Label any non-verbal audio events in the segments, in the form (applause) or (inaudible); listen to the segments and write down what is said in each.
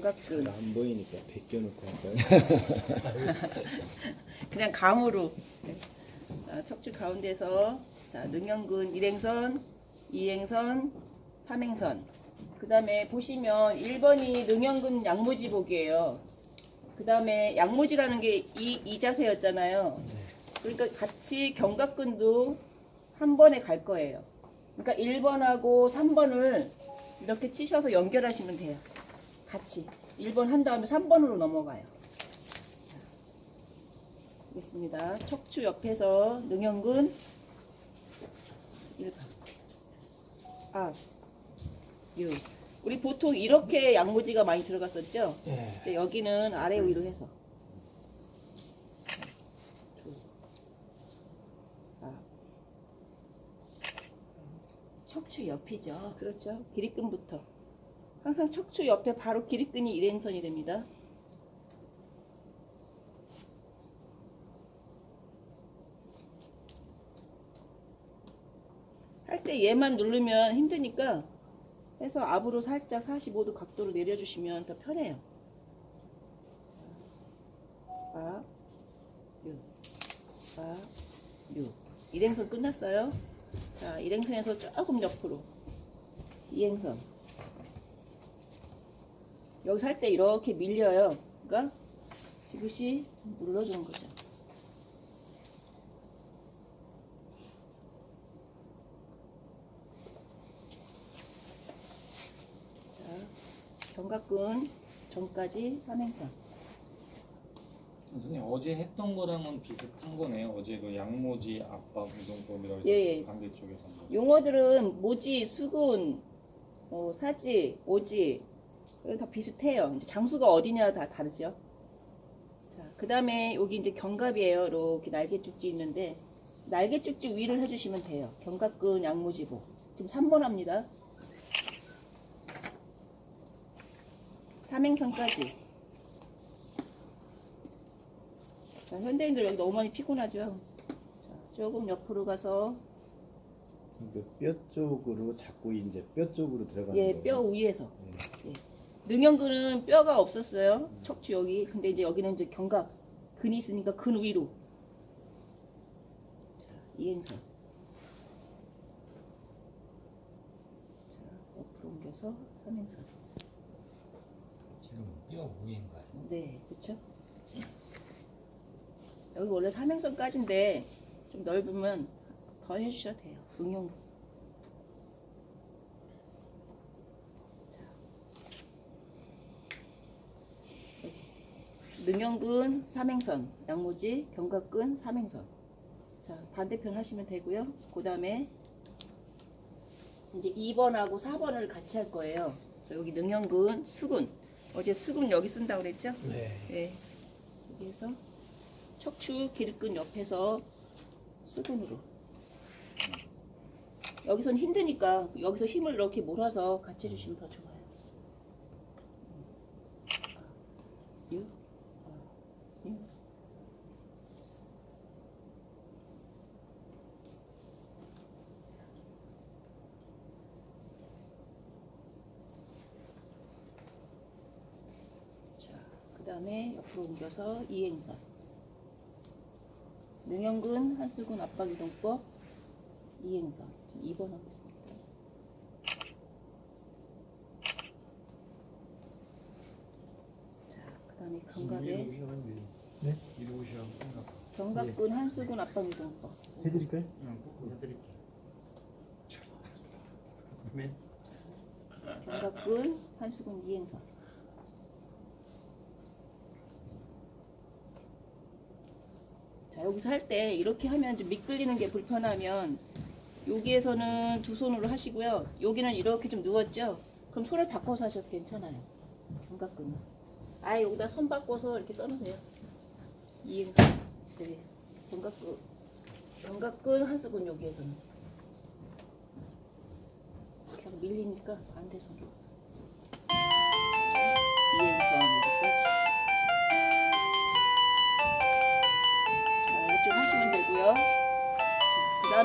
견갑근. 안 보이니까 벗겨놓고 할까요? (laughs) 그냥 감으로. 네. 자, 척추 가운데서 자 능형근 1행선, 2행선, 3행선. 그 다음에 보시면 1번이 능형근 양모지복이에요. 그 다음에 양모지라는 게 이 이 자세였잖아요. 그러니까 같이 견갑근도 한 번에 갈 거예요. 그러니까 1번하고 3번을 이렇게 치셔서 연결하시면 돼요 같이 1번 한 다음에 3번으로 넘어가요 보겠습니다. 척추 옆에서 능형근 1번. 아, 6. 우리 보통 이렇게 양모지가 많이 들어갔었죠? 예. 이제 여기는 아래 위로 해서. 둘, 아, 척추 옆이죠. 그렇죠. 기립근부터. 항상 척추 옆에 바로 기립근이 일행선이 됩니다. 할 때 얘만 누르면 힘드니까 해서 앞으로 살짝 45도 각도로 내려주시면 더 편해요. 자, 6, 4, 6. 일행선 끝났어요. 자, 일행선에서 조금 옆으로. 이행선. 여기서 할 때 이렇게 밀려요. 그러니까 지그시 눌러주는 거죠. 자, 견갑근 전까지 3행선. 선생님 어제 했던 거랑은 비슷한 거네요. 어제 그 양모지 압박 운동법이라고 해서 예, 예. 한 거. 용어들은 모지, 수군, 뭐 사지, 오지 다 비슷해요. 이제 장수가 어디냐 다 다르죠. 자, 그 다음에 여기 이제 견갑이에요. 이렇게 날개 쭉지 있는데 날개 쭉지 위를 해주시면 돼요. 견갑근 양모지보. 지금 3번 합니다. 삼행선까지. 자, 현대인들 여기 너무 많이 피곤하죠. 자, 조금 옆으로 가서 그뼈 쪽으로 자꾸 이제 뼈 쪽으로 들어가는 예, 거예요. 뼈 위에서. 예. 예. 능형근은 뼈가 없었어요. 척추 여기. 근데 이제 여기는 이제 견갑 근이 있으니까 근 위로. 자, 이행선. 자, 옆으로 옮겨서 삼행선. 지금 뼈 위인가요? 네, 그렇죠? 여기 원래 삼행선까지인데 좀 넓으면 더 해주셔도 돼요. 응용. 자, 여기. 능형근 삼행선, 양모지, 견갑근 삼행선. 자, 반대편 하시면 되고요. 그 다음에 이제 2번하고 4번을 같이 할 거예요. 그래서 여기 능형근, 수근. 어제 수근 여기 쓴다고 그랬죠? 네. 네. 여기에서 척추 기립근 옆에서 수근으로. 여기선 힘드니까 여기서 힘을 이렇게 몰아서 같이 해주시면 더 좋아요. 유, 아, 유. 자, 그 다음에 옆으로 옮겨서 이행선. 능형근, 한수근, 압박이동법, 이행선. 지금 2번 하고 있습니다. 자, 그 다음에 네? 끝나. 견갑근, 한수근, 압박이동법. 해드릴까요? 그냥 꼭 해드릴게요. 네. 견갑근, 한수근, 이행선. 자, 여기서 할 때 이렇게 하면 좀 미끌리는 게 불편하면 여기에서는 두 손으로 하시고요. 여기는 이렇게 좀 누웠죠? 그럼 손을 바꿔서 하셔도 괜찮아요. 견갑근은. 아예 여기다 손 바꿔서 이렇게 써놓으세요. 이행선. 네. 견갑근. 견갑근, 한수근 여기에서는. 자꾸 밀리니까 반대 손으로.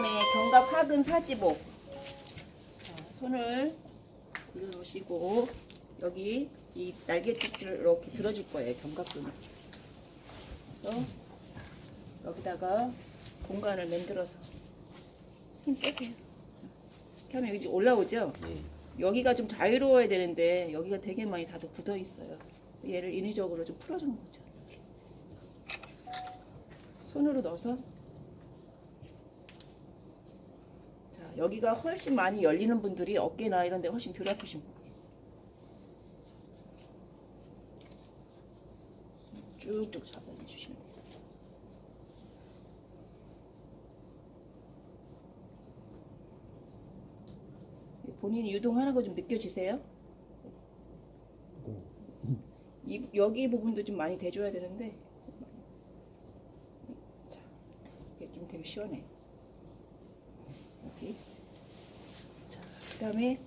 다음에 견갑 하근 사지복. 자, 손을 올려놓으시고 여기 이 날개 쪽지를 이렇게 들어줄 거예요. 견갑근을. 그래서 여기다가 공간을 만들어서 힘 빼세요. 이렇게 하면 여기 올라오죠? 여기가 좀 자유로워야 되는데 여기가 되게 많이 다도 굳어 있어요. 얘를 인위적으로 좀 풀어주는 거죠. 손으로 넣어서 자 여기가 훨씬 많이 열리는 분들이 어깨나 이런 데 훨씬 덜 아프신 분. 쭉쭉 잡아주시면 돼요. 본인이 유동하는 거 좀 느껴지세요? 이, 여기 부분도 좀 많이 대줘야 되는데 자, 이게 좀 되게 시원해 여기 자, 그 다음에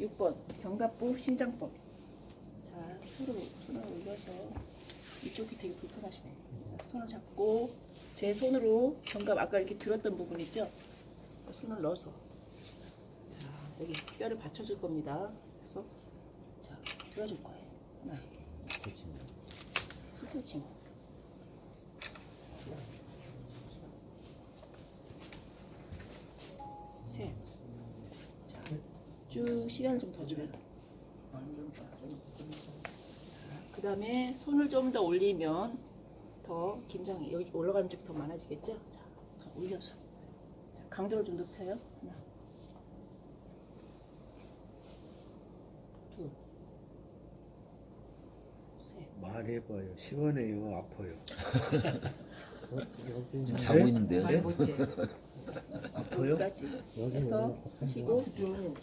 6번 견갑부 신장법 자, 손으로, 손을 올려서 이쪽이 되게 불편하시네 자, 손을 잡고 제 손으로 견갑 아까 이렇게 들었던 부분 있죠? 손을 넣어서 자, 여기 뼈를 받쳐줄 겁니다. 그래서 자, 들어줄 거예요. 하나, 스트레칭. 셋. 쭉 시간을 좀 더 줘요. 그 다음에 손을 좀 더 올리면 더 긴장이 여기 올라가는 쪽이 더 많아지겠죠? 자, 더 올려서. 자, 강도를 좀 높여요. 하나. 둘, 셋. 말해봐요. 시원해요. 아파요. 지금 자고 있는데요. 말 못해. 아파요? 여기까지 해서 하시고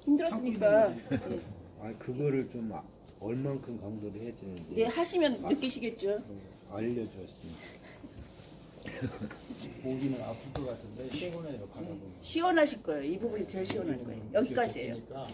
힘들었으니까 예, 아 그거를 좀 아- 얼만큼 강조를 해야 되는지 이제 하시면 느끼시겠죠. 알려주었습니다. (laughs) 보기는 아플 것 같은데 시원해요 바라보면. 시원하실 거예요. 이 부분이 제일 시원할 거예요. 여기까지예요. 그러니까